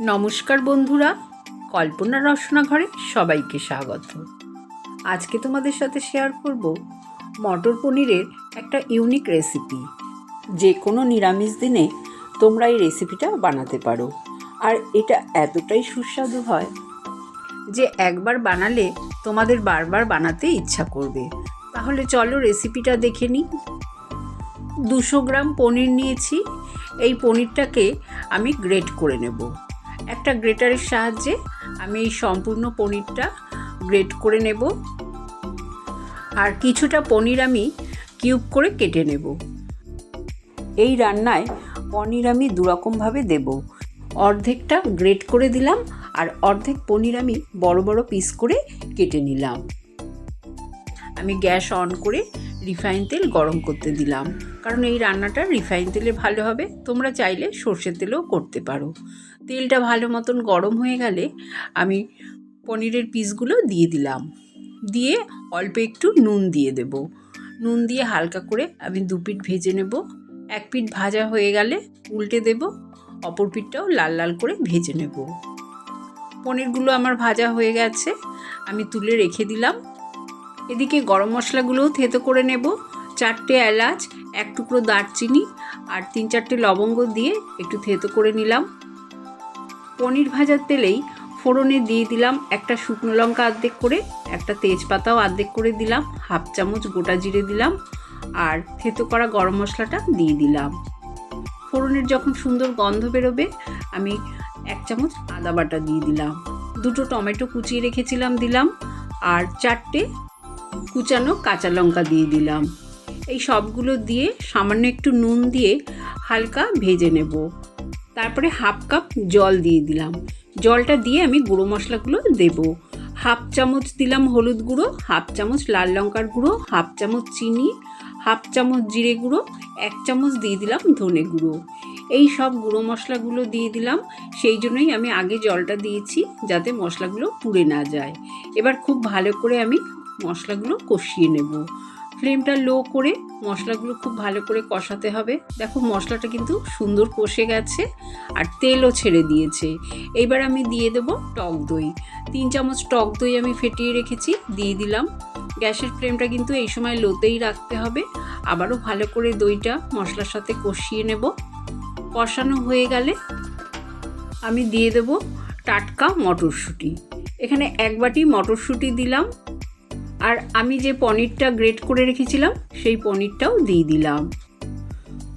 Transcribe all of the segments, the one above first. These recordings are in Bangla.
নমস্কার বন্ধুরা, কল্পনা রসনা ঘরে সবাইকে স্বাগত। আজকে তোমাদের সাথে শেয়ার করব মটর পনিরের একটা ইউনিক রেসিপি যে কোনো নিরামিষ দিনে তোমরা এই রেসিপিটা বানাতে পারো। আর এটা এতটাই সুস্বাদু হয় যে একবার বানালে তোমাদের বারবার বানাতে ইচ্ছা করবে। তাহলে চলো রেসিপিটা দেখে নিই। দুশো গ্রাম পনির নিয়েছি। এই পনিরটাকে আমি গ্রেট করে নেব। একটা গ্রেটারের সাহায্যে আমি এই সম্পূর্ণ পনিরটা গ্রেট করে নেব। আর কিছুটা পনির আমি কিউব করে কেটে নেব। এই রান্নায় পনির আমি দুরকমভাবে দেব। অর্ধেকটা গ্রেট করে দিলাম আর অর্ধেক পনির আমি বড় বড় পিস করে কেটে নিলাম। আমি গ্যাস অন করে রিফাইন তেল গরম করতে দিলাম। কারণ এই রান্নাটা রিফাইন তেলে ভালো হবে। তোমরা চাইলে সর্ষের তেলেও করতে পারো। তেলটা ভালো মতন গরম হয়ে গেলে আমি পনিরের পিসগুলো দিয়ে দিলাম। দিয়ে অল্প একটু নুন দিয়ে দেব। নুন দিয়ে হালকা করে আমি দু পিঠ ভেজে নেব। এক পিঠ ভাজা হয়ে গেলে উল্টে দেব। অপর পিঠটাও লাল লাল করে ভেজে নেব। পনিরগুলো আমার ভাজা হয়ে গেছে। আমি তুলে রেখে দিলাম। এদিকে গরম মশলাগুলোও থেতো করে নেব। চারটে এলাচ, এক টুকরো দারচিনি আর তিন চারটে লবঙ্গ দিয়ে একটু থেতো করে নিলাম। পনির ভাজার তেলেই ফোড়নে দিয়ে দিলাম একটা শুকনো লঙ্কা আর্ধেক করে, একটা তেজপাতাও আর্ধেক করে দিলাম, হাফ চামচ গোটা জিরে দিলাম আর থেতো করা গরম মশলাটা দিয়ে দিলাম। ফোড়নের যখন সুন্দর গন্ধ বেরোবে, আমি এক চামচ আদা বাটা দিয়ে দিলাম। দুটো টমেটো কুচিয়ে রেখেছিলাম, দিলাম আর চারটে কুচানো কাঁচা লঙ্কা দিয়ে দিলাম। এই সবগুলো দিয়ে সামান্য একটু নুন দিয়ে হালকা ভেজে নেব। তারপরে হাফ কাপ জল দিয়ে দিলাম। জলটা দিয়ে আমি গুঁড়ো মশলাগুলো দেব। হাফ চামচ দিলাম হলুদ গুঁড়ো, হাফ চামচ লাল লঙ্কার গুঁড়ো, হাফ চামচ চিনি, হাফ চামচ জিরে গুঁড়ো, এক চামচ দিয়ে দিলাম ধনে গুঁড়ো। এই সব গুঁড়ো মশলাগুলো দিয়ে দিলাম। সেই জন্যই আমি আগে জলটা দিয়েছি যাতে মশলাগুলো পুড়ে না যায়। এবার খুব ভালো করে আমি মশলাগুলো কষিয়ে নেব। ফ্লেমটা লো করে মশলাগুলো খুব ভালো করে কষাতে হবে। দেখো মশলাটা কিন্তু সুন্দর কষে গেছে আর তেলও ছেড়ে দিয়েছে। এইবার আমি দিয়ে দেবো টক দই। তিন চামচ টক দই আমি ফেটিয়ে রেখেছি, দিয়ে দিলাম। গ্যাসের ফ্লেমটা কিন্তু এই সময় লোতেই রাখতে হবে। আবারও ভালো করে দইটা মশলার সাথে কষিয়ে নেব। কষানো হয়ে গেলে আমি দিয়ে দেবো টাটকা মটরশুঁটি। এখানে এক বাটি মটরশুঁটি দিলাম। আর আমি যে পনিরটা গ্রেট করে রেখেছিলাম, সেই পনিরটাও দিয়ে দিলাম।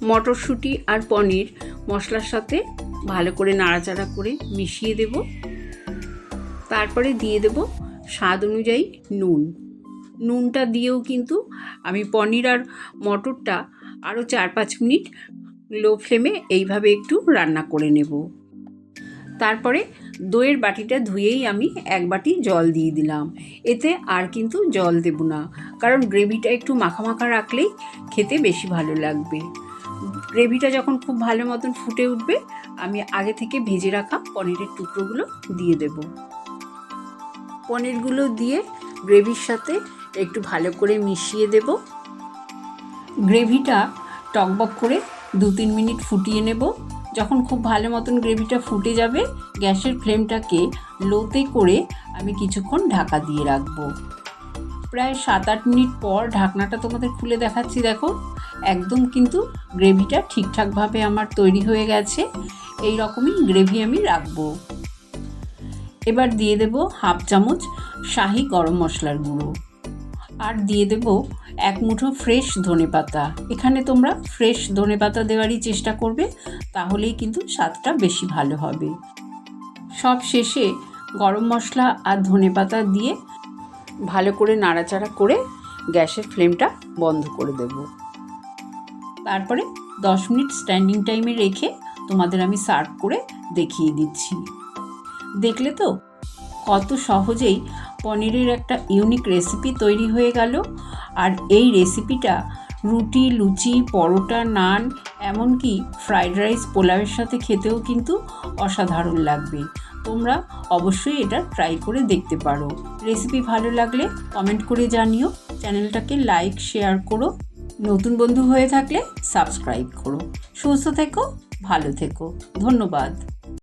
মটরশুঁটি আর পনির মশলার সাথে ভালো করে নাড়াচাড়া করে মিশিয়ে দেব। তারপরে দিয়ে দেব স্বাদ অনুযায়ী নুন। নুনটা দিয়েও কিন্তু আমি পনির আর মটরটা আরও চার পাঁচ মিনিট লো ফ্লেমে এইভাবে একটু রান্না করে নেব। তারপরে দইয়ের বাটিটা ধুয়েই আমি এক বাটি জল দিয়ে দিলাম। এতে আর কিন্তু জল দেব না, কারণ গ্রেভিটা একটু মাখা মাখা রাখলেই খেতে বেশি ভালো লাগবে। গ্রেভিটা যখন খুব ভালো মতন ফুটে উঠবে, আমি আগে থেকে ভেজে রাখা পনিরের টুকরোগুলো দিয়ে দেব। পনিরগুলো দিয়ে গ্রেভির সাথে একটু ভালো করে মিশিয়ে দেব। গ্রেভিটা টকবক করে দু তিন মিনিট ফুটিয়ে নেব। যখন খুব ভালো মতন গ্রেভিটা ফুটে যাবে, গ্যাসের ফ্লেমটাকে লোতে করে আমি কিছুক্ষণ ঢাকা দিয়ে রাখব। প্রায় সাত আট মিনিট পর ঢাকনাটা তোমাদের খুলে দেখাচ্ছি, দেখো। একদম কিন্তু গ্রেভিটা ঠিকঠাকভাবে আমার তৈরি হয়ে গেছে। এই রকমই গ্রেভি আমি রাখব। এবার দিয়ে দেব হাফ চামচ শাহি গরম মশলার গুঁড়ো। আর দিয়ে দেব এক মুঠো ফ্রেশ ধনে পাতা। এখানে তোমরা ফ্রেশ ধনে পাতা দেওয়ারই চেষ্টা করবে, তাহলেই কিন্তু স্বাদটা বেশি ভালো হবে। সব শেষে গরম মশলা আর ধনে পাতা দিয়ে ভালো করে নাড়াচাড়া করে গ্যাসের ফ্লেমটা বন্ধ করে দেব। তারপরে দশ মিনিট স্ট্যান্ডিং টাইমে রেখে তোমাদের আমি সার্ভ করে দেখিয়ে দিচ্ছি। দেখলে তো কত সহজেই পনিরের একটা ইউনিক রেসিপি তৈরি হয়ে গেল। আর এই রেসিপিটা রুটি, লুচি, পরোটা, নান, এমনকি ফ্রাইড রাইস পোলাওয়ের সাথে খেতেও কিন্তু অসাধারণ লাগবে। তোমরা অবশ্যই এটা ট্রাই করে দেখতে পারো। রেসিপি ভালো লাগলে কমেন্ট করে জানিও। চ্যানেলটাকে লাইক শেয়ার করো। নতুন বন্ধু হয়ে থাকলে সাবস্ক্রাইব করো। সুস্থ থেকো, ভালো থেকো। ধন্যবাদ।